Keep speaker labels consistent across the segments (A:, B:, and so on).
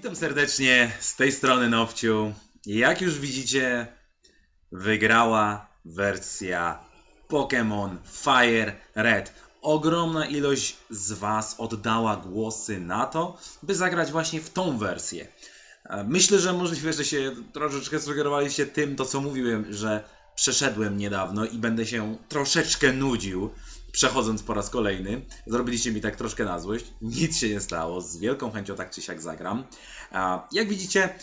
A: Witam serdecznie z tej strony Nowciu. Jak już widzicie, wygrała wersja Pokémon Fire Red. Ogromna ilość z Was oddała głosy na to, by zagrać właśnie w tą wersję. E, Myślę, że możliwe, że się troszeczkę sugerowaliście tym, to co mówiłem, że przeszedłem niedawno i będę się troszeczkę nudził, przechodząc po raz kolejny. Zrobiliście mi tak troszkę na złość. Nic się nie stało. Z wielką chęcią tak czy siak zagram. Jak widzicie,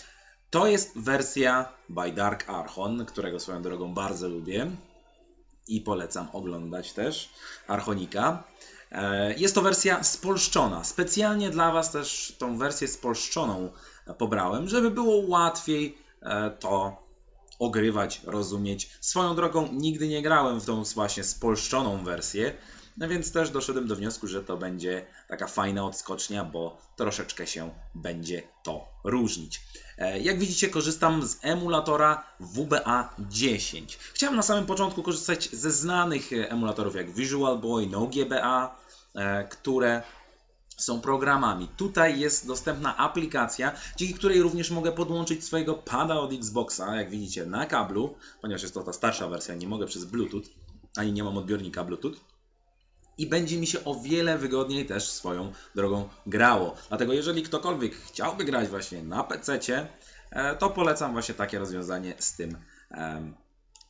A: to jest wersja by Dark Archon, którego swoją drogą bardzo lubię i polecam oglądać też Archonika. E, Jest to wersja spolszczona. Specjalnie dla Was też tą wersję spolszczoną pobrałem, żeby było łatwiej e, to ogrywać, rozumieć. Swoją drogą nigdy nie grałem w tą właśnie spolszczoną wersję, no więc też doszedłem do wniosku, że to będzie taka fajna odskocznia, bo troszeczkę się będzie to różnić. E, Jak widzicie, korzystam z emulatora WBA 10. Chciałem na samym początku korzystać ze znanych e, emulatorów jak Visual Boy, NoGBA, e, które są programami. Tutaj jest dostępna aplikacja, dzięki której również mogę podłączyć swojego pada od Xboxa, jak widzicie, na kablu, ponieważ jest to ta starsza wersja, nie mogę przez Bluetooth, ani nie mam odbiornika Bluetooth. I będzie mi się o wiele wygodniej też swoją drogą grało. Dlatego jeżeli ktokolwiek chciałby grać właśnie na PC, to polecam właśnie takie rozwiązanie z tym em,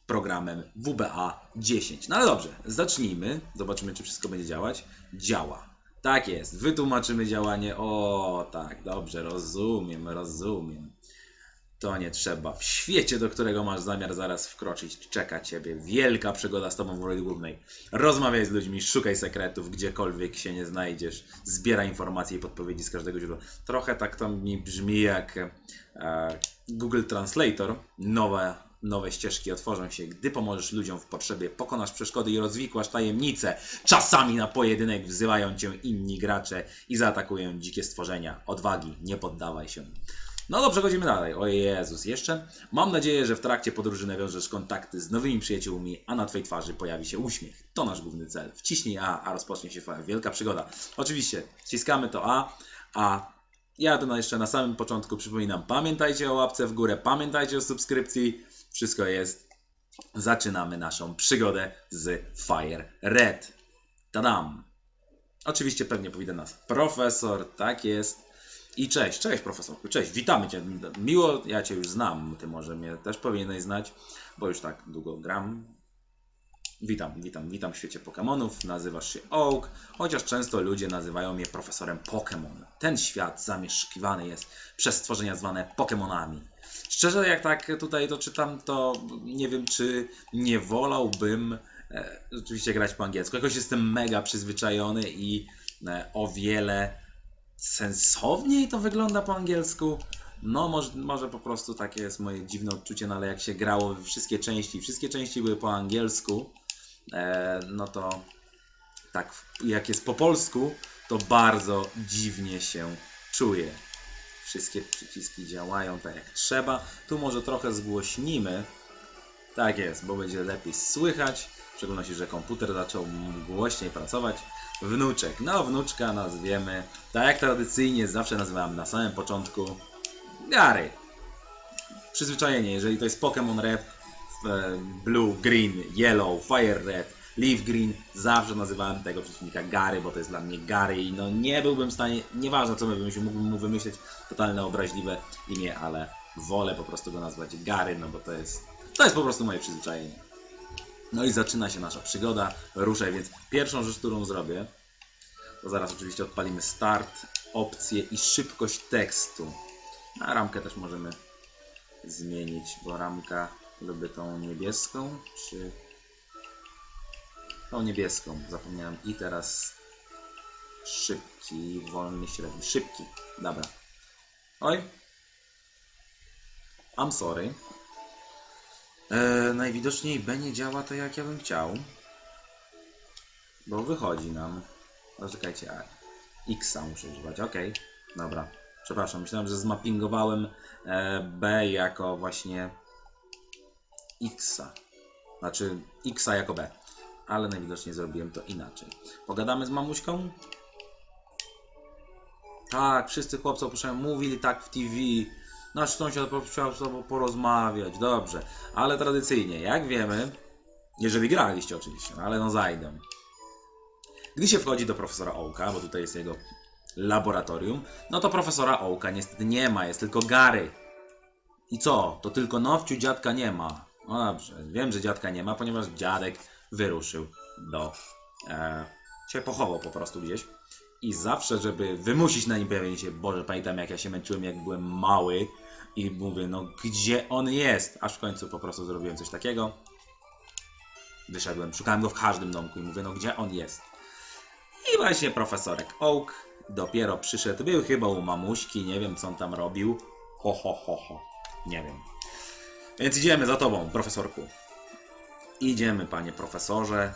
A: programem WBA 10. No ale dobrze, zacznijmy. Zobaczymy, czy wszystko będzie działać. Działa. Tak jest, wytłumaczymy działanie. O, tak, dobrze, rozumiem, rozumiem. To nie trzeba. W świecie, do którego masz zamiar zaraz wkroczyć, czeka ciebie wielka przygoda z tobą w roli głównej. Rozmawiaj z ludźmi, szukaj sekretów, gdziekolwiek się nie znajdziesz. Zbieraj informacje i podpowiedzi z każdego źródła. Trochę tak to mi brzmi jak e, Google Translator. Nowe, nowe ścieżki otworzą się, gdy pomożesz ludziom w potrzebie, pokonasz przeszkody i rozwikłasz tajemnice. Czasami na pojedynek wzywają cię inni gracze i zaatakują dzikie stworzenia. Odwagi, nie poddawaj się. No dobrze, chodzimy dalej. O Jezus, jeszcze. Mam nadzieję, że w trakcie podróży nawiążesz kontakty z nowymi przyjaciółmi, a na Twojej twarzy pojawi się uśmiech. To nasz główny cel. Wciśnij A, a rozpocznie się Twoja wielka przygoda. Oczywiście, wciskamy to A, a ja to jeszcze na samym początku przypominam, pamiętajcie o łapce w górę, pamiętajcie o subskrypcji. Wszystko jest. Zaczynamy naszą przygodę z Fire Red. Tadam! Oczywiście pewnie powinien nas profesor, tak jest. I cześć, cześć profesorku, cześć, witamy Cię. Miło, ja Cię już znam, Ty może mnie też powinieneś znać, bo już tak długo gram. Witam, witam, witam w świecie Pokémonów, nazywasz się Oak, chociaż często ludzie nazywają mnie profesorem Pokémon. Ten świat zamieszkiwany jest przez stworzenia zwane Pokémonami. Szczerze, jak tak tutaj to czytam, to nie wiem, czy nie wolałbym e, rzeczywiście grać po angielsku. Jakoś jestem mega przyzwyczajony i e, o wiele sensowniej to wygląda po angielsku. No, może, może po prostu takie jest moje dziwne odczucie, no ale jak się grało wszystkie części, wszystkie części były po angielsku, e, no to tak, jak jest po polsku, to bardzo dziwnie się czuję. Wszystkie przyciski działają tak jak trzeba. Tu może trochę zgłośnimy. Tak jest, bo będzie lepiej słychać. W szczególności, że komputer zaczął głośniej pracować. Wnuczek. No, wnuczka nazwiemy. Tak jak tradycyjnie zawsze nazywam na samym początku. Gary. Przyzwyczajenie, jeżeli to jest Pokémon Red, e, Blue, Green, Yellow, Fire Red, Leaf Green, zawsze nazywałem tego przeciwnika Gary, bo to jest dla mnie Gary i no nie byłbym w stanie, nieważne co bym wymyślił, mógłbym mu wymyślić totalne obraźliwe imię, ale wolę po prostu go nazwać Gary, no bo to jest, to jest po prostu moje przyzwyczajenie. No i zaczyna się nasza przygoda, ruszaj, więc pierwszą rzecz, którą zrobię, to zaraz oczywiście odpalimy start, opcje i szybkość tekstu. A ramkę też możemy zmienić, bo ramka lubię tą niebieską, czy tą niebieską, zapomniałem. I teraz szybki, wolny, średni, szybki, dobra. Oj, I'm sorry. E, najwidoczniej B nie działa to jak ja bym chciał. Bo wychodzi nam. No czekajcie, a X muszę używać, ok. Dobra, przepraszam, myślałem, że zmappingowałem e, B jako właśnie X. Znaczy X jako B. Ale najwidoczniej zrobiłem to inaczej. Pogadamy z mamuśką? Tak, wszyscy chłopcy opuszczają, mówili tak w TV. Nasz sąsiad chciał z tobą porozmawiać, dobrze. Ale tradycyjnie, jak wiemy, jeżeli graliście oczywiście, no ale no zajdę. Gdy się wchodzi do profesora Ołka, bo tutaj jest jego laboratorium, no to profesora Ołka niestety nie ma, jest tylko Gary. I co? To tylko Nowciu dziadka nie ma. No dobrze, wiem, że dziadka nie ma, ponieważ dziadek wyruszył do... E, się pochował po prostu gdzieś. I zawsze, żeby wymusić na nim pojawienie się, Boże, pamiętam jak ja się męczyłem, jak byłem mały i mówię, no gdzie on jest? Aż w końcu po prostu zrobiłem coś takiego. Wyszedłem, szukałem go w każdym domku i mówię, no gdzie on jest? I właśnie profesorek Oak dopiero przyszedł, był chyba u mamuśki, nie wiem co on tam robił. Ho, ho, ho, ho. Nie wiem. Więc idziemy za tobą, profesorku. Idziemy, panie profesorze.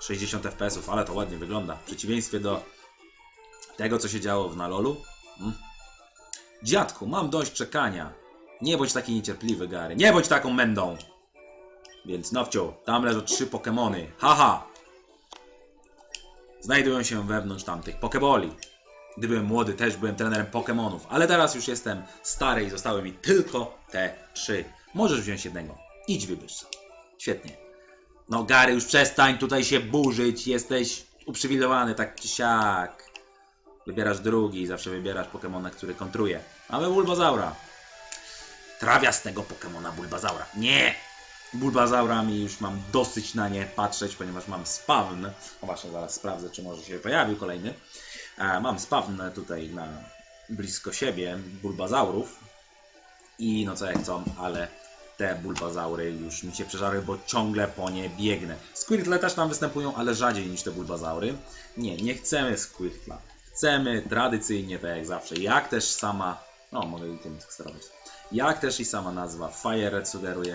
A: 60 FPS-ów, ale to ładnie wygląda. W przeciwieństwie do tego, co się działo w Nalolu. Hmm? Dziadku, mam dość czekania. Nie bądź taki niecierpliwy, Gary. Nie bądź taką mędą. Więc Nowciu, tam leżą trzy Pokemony. Haha! Znajdują się wewnątrz tamtych Pokeboli. Gdy byłem młody, też byłem trenerem Pokemonów, ale teraz już jestem stary i zostały mi tylko te trzy. Możesz wziąć jednego. Idź wybierz sobie. Świetnie. No Gary, już przestań tutaj się burzyć, jesteś uprzywilejowany tak czy siak. Wybierasz drugi, zawsze wybierasz Pokemona, który kontruje. Mamy Bulbazaura. Trawiastego Pokemona Bulbazaura. Nie! Bulbazaurami już mam dosyć na nie patrzeć, ponieważ mam spawn. O właśnie, zaraz sprawdzę, czy może się pojawił kolejny. E, mam spawn tutaj na blisko siebie Bulbazaurów. I no co jak co, ale te bulbazaury już mi się przeżarły, bo ciągle po nie biegnę. Squirtle też tam występują, ale rzadziej niż te bulbazaury. Nie, nie chcemy Squirtla. Chcemy tradycyjnie, tak jak zawsze, jak też sama, no mogę i tym sterować, jak też i sama nazwa Fire Red sugeruje,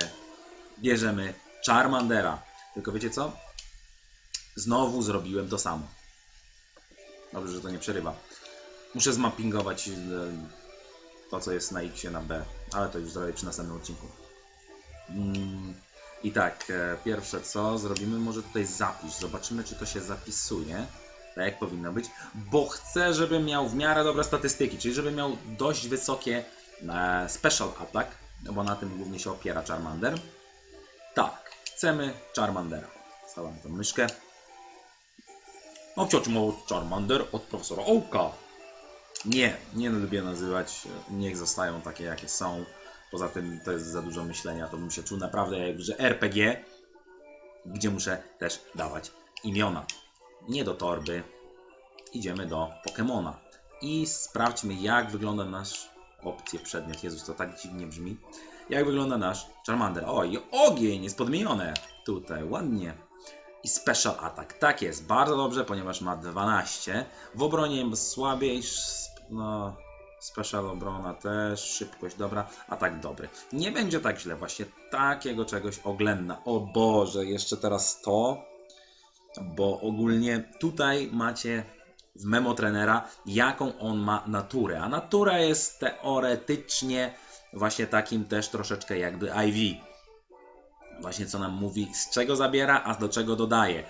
A: bierzemy Charmandera. Tylko wiecie co? Znowu zrobiłem to samo. Dobrze, że to nie przerywa. Muszę zmappingować e, to, co jest na X, na B, ale to już zrobię przy następnym odcinku. Mm, I tak, e, pierwsze co zrobimy, może tutaj zapis. Zobaczymy, czy to się zapisuje. Tak jak powinno być, bo chcę, żeby miał w miarę dobre statystyki, czyli żeby miał dość wysokie e, special attack, bo na tym głównie się opiera Charmander. Tak, chcemy Charmandera. Stałam tą myszkę. No mało Charmander od profesora Ołka. Nie, nie lubię nazywać, niech zostają takie jakie są. Poza tym to jest za dużo myślenia, to bym się czuł naprawdę jak grze RPG, gdzie muszę też dawać imiona. Nie do torby, idziemy do Pokemona i sprawdźmy jak wygląda nasz opcję przedmiot. Jezus, to tak dziwnie brzmi. Jak wygląda nasz Charmander? O, i ogień jest podmienione. Tutaj, ładnie. I Special Attack. Tak jest, bardzo dobrze, ponieważ ma 12. W obronie słabiej, no Special obrona też, szybkość dobra, atak dobry. Nie będzie tak źle, właśnie takiego czegoś oględna. O Boże, jeszcze teraz to, bo ogólnie tutaj macie w memo trenera, jaką on ma naturę. A natura jest teoretycznie właśnie takim też troszeczkę jakby IV. Właśnie co nam mówi, z czego zabiera, a do czego dodaje.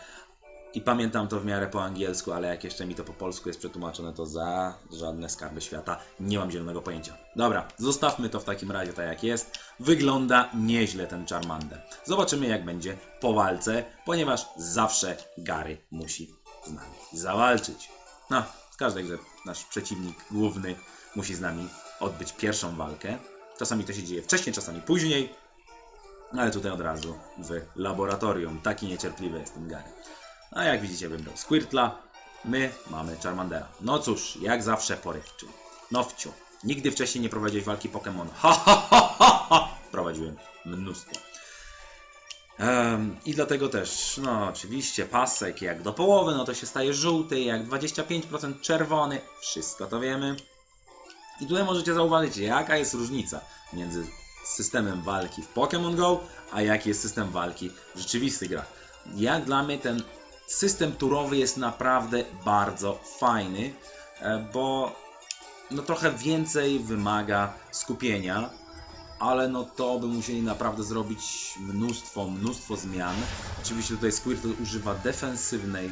A: I pamiętam to w miarę po angielsku, ale jak jeszcze mi to po polsku jest przetłumaczone, to za żadne skarby świata nie mam zielonego pojęcia. Dobra, zostawmy to w takim razie tak jak jest. Wygląda nieźle ten Charmander. Zobaczymy jak będzie po walce, ponieważ zawsze Gary musi z nami zawalczyć. No, w każdej grze nasz przeciwnik główny musi z nami odbyć pierwszą walkę. Czasami to się dzieje wcześniej, czasami później, ale tutaj od razu w laboratorium. Taki niecierpliwy jest ten Gary. A jak widzicie, wybrał Squirtla. My mamy Charmandera. No cóż, jak zawsze porywczy. Nowciu, nigdy wcześniej nie prowadziłeś walki Pokémon. Ha, ha, ha, ha, ha! Prowadziłem mnóstwo. Em, I dlatego też, no oczywiście, pasek jak do połowy, no to się staje żółty, jak 25% czerwony. Wszystko to wiemy. I tutaj możecie zauważyć, jaka jest różnica między systemem walki w Pokémon Go, a jaki jest system walki w rzeczywistych grach. Jak dla mnie ten system turowy jest naprawdę bardzo fajny, e, bo no trochę więcej wymaga skupienia, ale no to by musieli naprawdę zrobić mnóstwo, mnóstwo zmian. Oczywiście tutaj Squirtle używa defensywnej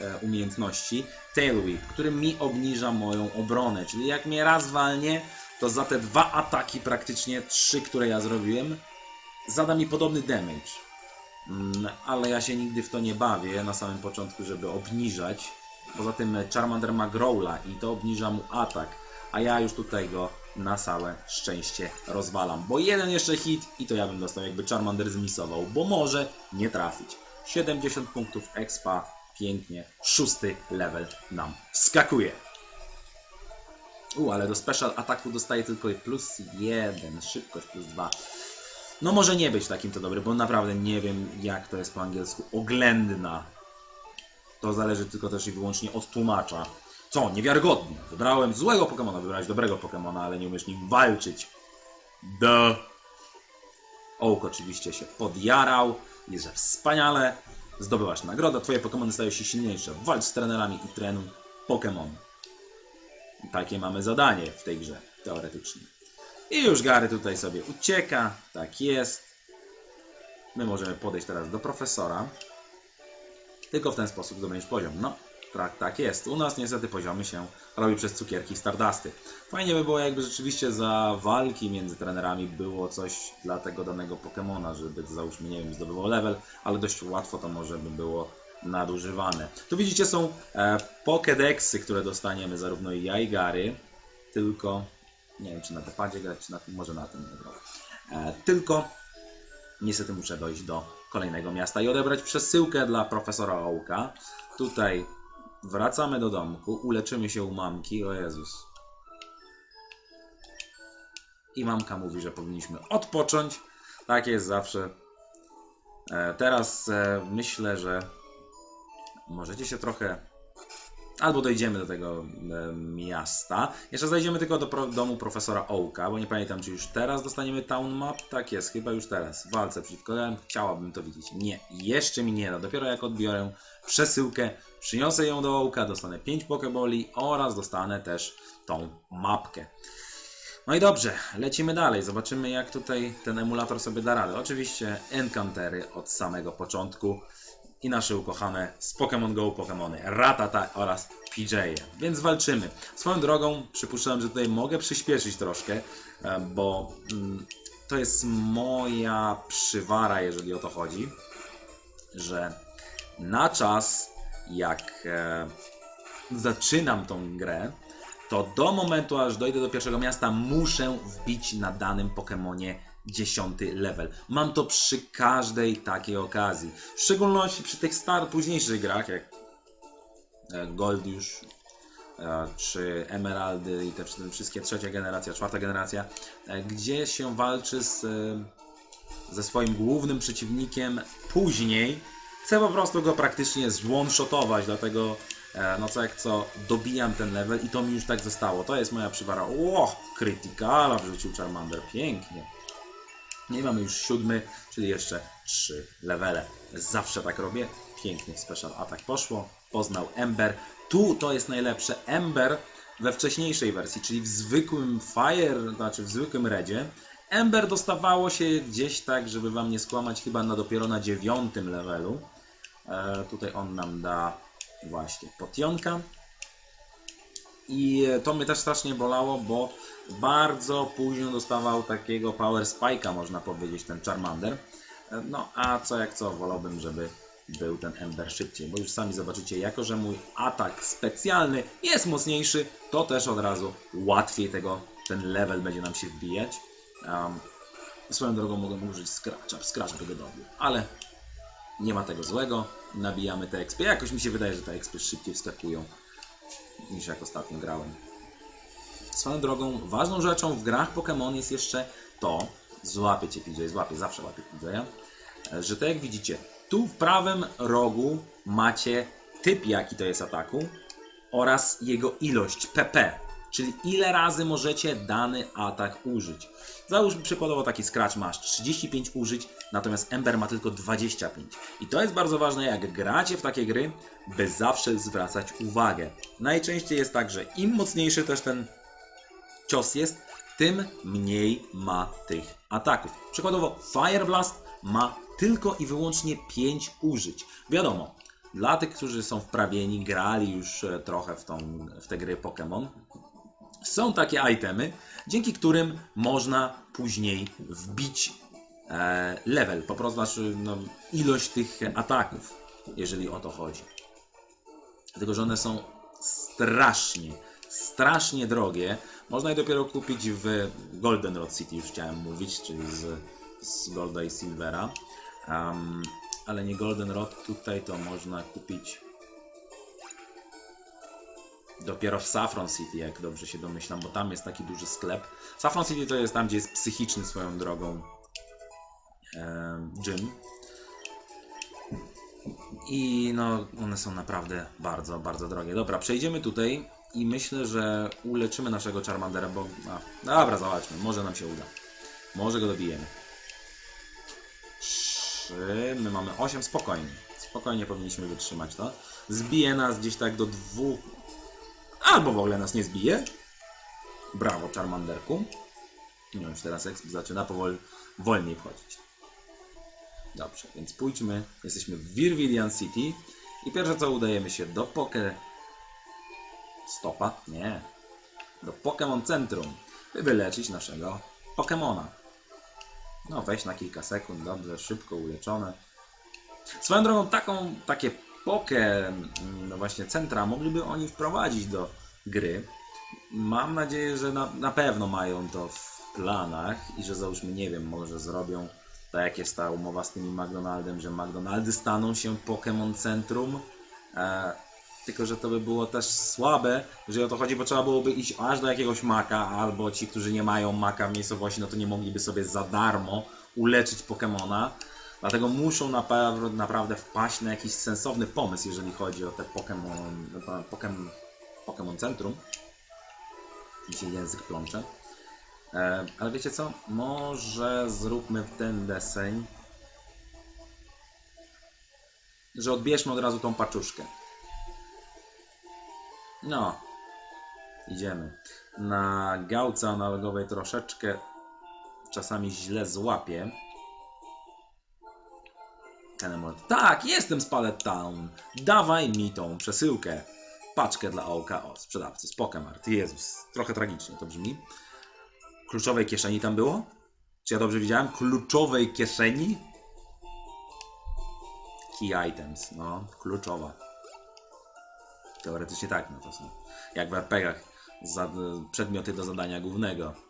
A: e, umiejętności Tail Whip, który mi obniża moją obronę. Czyli jak mnie raz walnie, to za te dwa ataki, praktycznie trzy, które ja zrobiłem, zada mi podobny damage. Mm, ale ja się nigdy w to nie bawię na samym początku, żeby obniżać. Poza tym Charmander ma Growla i to obniża mu atak, a ja już tutaj go na całe szczęście rozwalam. Bo jeden jeszcze hit i to ja bym dostał, jakby Charmander zmisował, bo może nie trafić. 70 punktów expa, pięknie. Szósty level nam wskakuje. U, ale do special ataku dostaje tylko plus jeden, szybkość plus dwa. No może nie być takim to dobry, bo naprawdę nie wiem jak to jest po angielsku. Oględna. To zależy tylko też i wyłącznie od tłumacza. Co? Niewiarygodnie. Wybrałem złego Pokemona, wybrałeś dobrego Pokemona, ale nie umiesz nim walczyć. Duh. Oak oczywiście się podjarał i że wspaniale zdobywasz nagrodę. Twoje Pokemony stają się silniejsze. Walcz z trenerami i trenuj Pokemon. Takie mamy zadanie w tej grze, teoretycznie. I już Gary tutaj sobie ucieka. Tak jest. My możemy podejść teraz do profesora. Tylko w ten sposób zdobędziesz poziom. No, tak, tak jest. U nas niestety poziomy się robi przez cukierki Stardusty. Fajnie by było jakby rzeczywiście za walki między trenerami było coś dla tego danego Pokemona, żeby załóżmy, nie wiem, zdobywał level, ale dość łatwo to może by było nadużywane. Tu widzicie są e, Pokédexy, które dostaniemy zarówno ja i Gary, tylko nie wiem czy na depadzie grać, czy na tym, może na tym nie grał. E, tylko niestety muszę dojść do kolejnego miasta i odebrać przesyłkę dla profesora Ołka. Tutaj wracamy do domku, uleczymy się u mamki, o Jezus. I mamka mówi, że powinniśmy odpocząć. Tak jest zawsze. E, teraz e, myślę, że możecie się trochę Albo dojdziemy do tego e, miasta. Jeszcze zajdziemy tylko do pro, domu profesora Ołka, bo nie pamiętam, czy już teraz dostaniemy town map. Tak jest, chyba już teraz. W walce przeciwko ja chciałabym to widzieć. Nie, jeszcze mi nie da. Dopiero jak odbiorę przesyłkę, przyniosę ją do Ołka, dostanę 5 pokeboli oraz dostanę też tą mapkę. No i dobrze, lecimy dalej. Zobaczymy, jak tutaj ten emulator sobie da radę. Oczywiście encountery od samego początku i nasze ukochane z Pokémon Go Pokémony Ratata oraz PJ. Więc walczymy. Swoją drogą przypuszczam, że tutaj mogę przyspieszyć troszkę, e, bo mm, to jest moja przywara, jeżeli o to chodzi, że na czas jak e, zaczynam tą grę, to do momentu aż dojdę do pierwszego miasta muszę wbić na danym Pokemonie dziesiąty level. Mam to przy każdej takiej okazji. W szczególności przy tych star późniejszych grach, jak e, Gold już, e, czy Emeraldy i te wszy- wszystkie trzecia generacja, czwarta generacja, e, gdzie się walczy z, ze swoim głównym przeciwnikiem później. Chcę po prostu go praktycznie zone-shotować, dlatego no co jak co dobijam ten level i to mi już tak zostało. To jest moja przywara. Ło, krytykala wrzucił Charmander, pięknie. Nie mamy już siódmy, czyli jeszcze trzy levele. Zawsze tak robię. Pięknie special atak poszło. Poznał Ember. Tu to jest najlepsze. Ember we wcześniejszej wersji, czyli w zwykłym Fire, znaczy w zwykłym Redzie, Ember dostawało się gdzieś tak, żeby wam nie skłamać, chyba na dopiero na dziewiątym levelu. E, tutaj on nam da właśnie potionka. I to mnie też strasznie bolało, bo bardzo późno dostawał takiego Power Spike'a, można powiedzieć, ten Charmander. No a co jak co, wolałbym, żeby był ten Ember szybciej, bo już sami zobaczycie, jako że mój atak specjalny jest mocniejszy, to też od razu łatwiej tego, ten level będzie nam się wbijać. Um, swoją drogą mogę użyć Scratcha, Scratch by go dobił, ale nie ma tego złego, nabijamy te XP. Jakoś mi się wydaje, że te XP szybciej wskakują niż jak ostatnio grałem. Swoją drogą, ważną rzeczą w grach Pokémon jest jeszcze to, złapie cię PJ, złapie, zawsze łapie PJ, że tak jak widzicie, tu w prawym rogu macie typ jaki to jest ataku oraz jego ilość PP, czyli ile razy możecie dany atak użyć. Załóżmy przykładowo taki Scratch masz 35 użyć, natomiast Ember ma tylko 25. I to jest bardzo ważne, jak gracie w takie gry, by zawsze zwracać uwagę. Najczęściej jest tak, że im mocniejszy też ten cios jest, tym mniej ma tych ataków. Przykładowo Fire Blast ma tylko i wyłącznie 5 użyć. Wiadomo, Dla tych, którzy są wprawieni, grali już e, trochę w, tą, w te gry Pokémon, są takie itemy, dzięki którym można później wbić e, level, po prostu znaczy, no, ilość tych ataków, jeżeli o to chodzi. Dlatego, że one są strasznie, strasznie drogie. Można je dopiero kupić w Golden Road City, już chciałem mówić, czyli z, z Golda i Silvera. Em, ale nie Golden Road, tutaj to można kupić dopiero w Saffron City, jak dobrze się domyślam, bo tam jest taki duży sklep. Saffron City to jest tam, gdzie jest psychiczny swoją drogą gym. I no, one są naprawdę bardzo, bardzo drogie. Dobra, przejdziemy tutaj i myślę, że uleczymy naszego Charmandera, bo... A, dobra, zobaczmy, może nam się uda. Może go dobijemy. Trzy, my mamy 8, spokojnie. Spokojnie powinniśmy wytrzymać to. Zbije nas gdzieś tak do dwóch... Albo w ogóle nas nie zbije. Brawo, Charmanderku. No już teraz exp zaczyna powoli wolniej wchodzić. Dobrze, więc pójdźmy. Jesteśmy w Virvilian City i pierwsze co udajemy się do Poke... Stopa? Nie. Do Pokémon Centrum, by wyleczyć naszego Pokémona. No, wejść na kilka sekund, dobrze, szybko uleczone. Swoją drogą, taką, takie Poke, no właśnie, centra mogliby oni wprowadzić do gry. Mam nadzieję, że na, na pewno mają to w planach i że załóżmy, nie wiem, może zrobią tak jak jest ta umowa z tymi McDonaldem, że McDonaldy staną się Pokémon Centrum. E, tylko, że to by było też słabe, jeżeli o to chodzi, bo trzeba byłoby iść aż do jakiegoś maka, albo ci, którzy nie mają maka w miejscowości, no to nie mogliby sobie za darmo uleczyć Pokemona. Dlatego muszą napra- naprawdę wpaść na jakiś sensowny pomysł, jeżeli chodzi o te Pokémon, Pokémon, Pokémon Centrum. Mi się język plącze. E, ale wiecie co? Może zróbmy ten deseń, że odbierzmy od razu tą paczuszkę. No. Idziemy. Na gałce analogowej troszeczkę czasami źle złapię. Enemort. Tak, jestem z Pallet Town. Dawaj mi tą przesyłkę. Paczkę dla OKO, sprzedawcy z Pokemart. Jezus, trochę tragicznie to brzmi. Kluczowej kieszeni tam było? Czy ja dobrze widziałem? Kluczowej kieszeni? Key items, no, kluczowa. Teoretycznie tak, no to są jak w RPGach przedmioty do zadania głównego.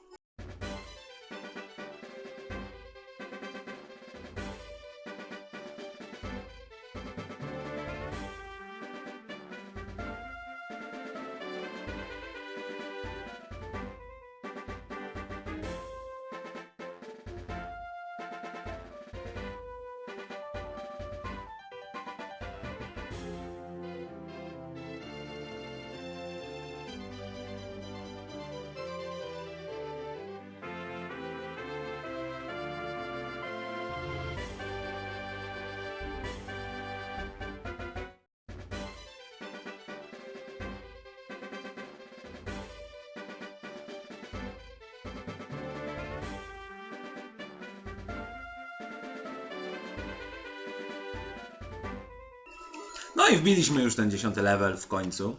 A: No i wbiliśmy już ten 10 level w końcu,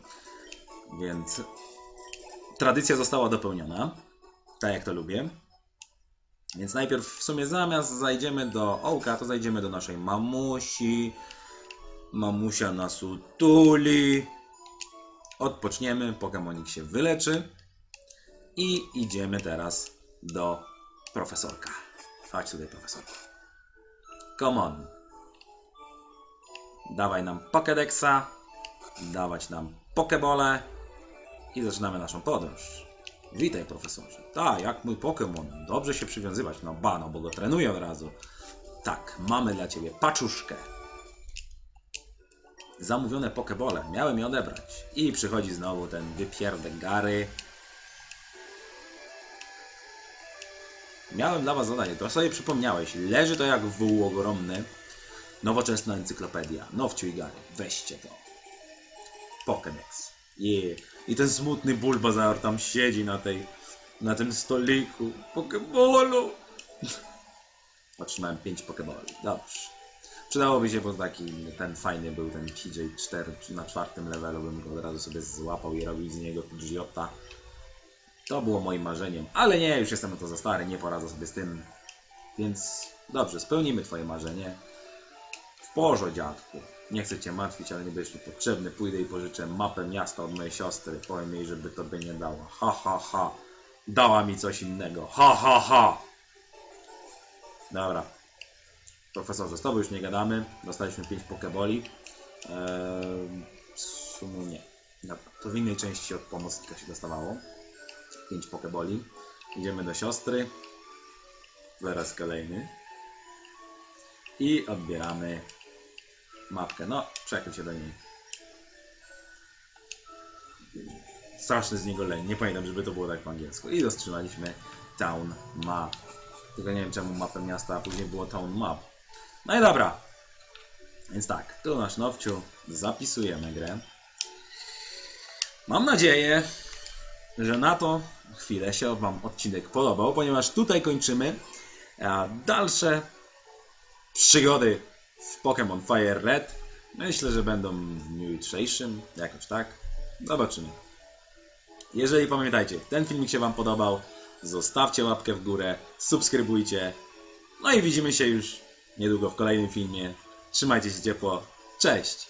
A: więc tradycja została dopełniona, tak jak to lubię. Więc najpierw w sumie zamiast zajdziemy do Ołka, to zajdziemy do naszej mamusi. Mamusia nas utuli. Odpoczniemy, Pokemonik się wyleczy. I idziemy teraz do profesorka. Chodź tutaj, profesorku. Come on. Dawaj nam Pokédexa, dawać nam Pokebole i zaczynamy naszą podróż. Witaj, profesorze. Tak, jak mój Pokémon. Dobrze się przywiązywać. No ba, no bo go trenuję od razu. Tak, mamy dla ciebie paczuszkę. Zamówione Pokebole. Miałem je odebrać. I przychodzi znowu ten wypierdek Gary. Miałem dla was zadanie. To sobie przypomniałeś. Leży to jak wół ogromny. Nowoczesna encyklopedia. Gary. Weźcie to. Pokédex. Yeah. I ten smutny Bulbasaur tam siedzi na tej, na tym stoliku. Pokebolu! Otrzymałem 5 Pokeboli. Dobrze. Przydałoby się, bo taki ten fajny był ten TJ4 na czwartym levelu, bym go od razu sobie złapał i robił z niego Giota. To było moim marzeniem, ale nie, już jestem na to za stary, nie poradzę sobie z tym. Więc dobrze, spełnimy twoje marzenie. Porze, dziadku. Nie chcę cię martwić, ale nie będziesz mi potrzebny. Pójdę i pożyczę mapę miasta od mojej siostry. Powiem jej, żeby tobie nie dała. Ha, ha, ha. Dała mi coś innego. Ha, ha, ha. Dobra. Profesorze, z tobą już nie gadamy. Dostaliśmy 5 pokeboli. Eee, w sumie nie. To w innej części od pomocnika się dostawało. 5 pokeboli. Idziemy do siostry. Zaraz kolejny. I odbieramy mapkę. No, przekryj się do niej. Straszny z niego leń. Nie pamiętam, żeby to było tak po angielsku. I dostrzymaliśmy Town Map. Tylko nie wiem czemu mapę miasta, a później było Town Map. No i dobra. Więc tak, tu nasz nowciu. Zapisujemy grę. Mam nadzieję, że na to chwilę się Wam odcinek podobał, ponieważ tutaj kończymy. Dalsze przygody w Pokémon Fire Red myślę, że będą w dniu jutrzejszym, jakoś tak. Zobaczymy. Jeżeli pamiętajcie, ten filmik się Wam podobał, zostawcie łapkę w górę, subskrybujcie. No i widzimy się już niedługo w kolejnym filmie. Trzymajcie się ciepło. Cześć!